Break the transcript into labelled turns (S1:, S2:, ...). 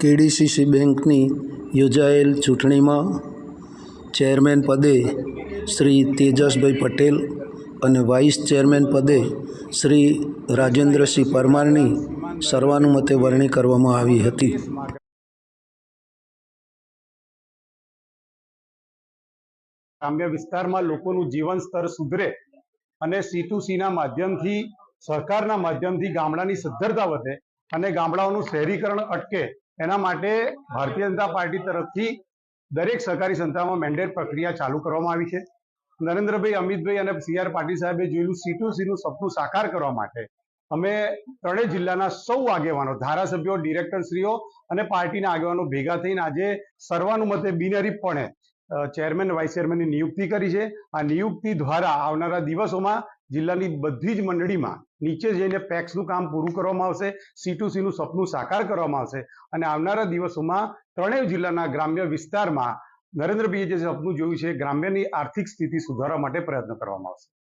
S1: KDCC બેંકની યોજાયેલ ચૂંટણીમાં ચેરમેન પદે શ્રી તેજસભાઈ પટેલ અને વાઇસ ચેરમેન પદે શ્રી રાજેન્દ્રસિંહ પરમારની સર્વાનુમતે વરણી કરવામાં આવી હતી.
S2: ગ્રામ્ય વિસ્તારમાં લોકોનું જીવન સ્તર સુધરે અને સી ટુ સીના માધ્યમથી સરકારના માધ્યમથી ગામડાની સદ્ધરતા વધે અને ગામડાઓનું શહેરીકરણ અટકે, એના માટે ભારતીય જનતા પાર્ટી તરફથી દરેક સહકારી સંસ્થામાં મેન્ડેટ પ્રક્રિયા ચાલુ કરવામાં આવી છે. નરેન્દ્રભાઈ, અમિતભાઈ અને સી આર પાટીલ સાહેબે જોયેલું સી ટુ સીનું સપનું સાકાર કરવા માટે અમે ત્રણેય જિલ્લાના સૌ આગેવાનો, ધારાસભ્યો, ડિરેક્ટરશ્રીઓ અને પાર્ટીના આગેવાનો ભેગા થઈને આજે સર્વાનુમતે બિનહરીફપણે ચેરમેન, વાઇસ ચેરમેનની નિયુક્તિ કરી છે. આ નિયુક્તિ દ્વારા આવનારા દિવસોમાં જિલ્લાની બધી જ મંડળીમાં નીચે જઈને પેક્સનું કામ પૂરું કરવામાં આવશે, સી ટુ સીનું સપનું સાકાર કરવામાં આવશે અને આવનારા દિવસોમાં ત્રણેય જિલ્લાના ગ્રામ્ય વિસ્તારમાં નરેન્દ્રભાઈએ જે સપનું જોયું છે, ગ્રામ્યની આર્થિક સ્થિતિ સુધારવા માટે પ્રયત્ન કરવામાં આવશે.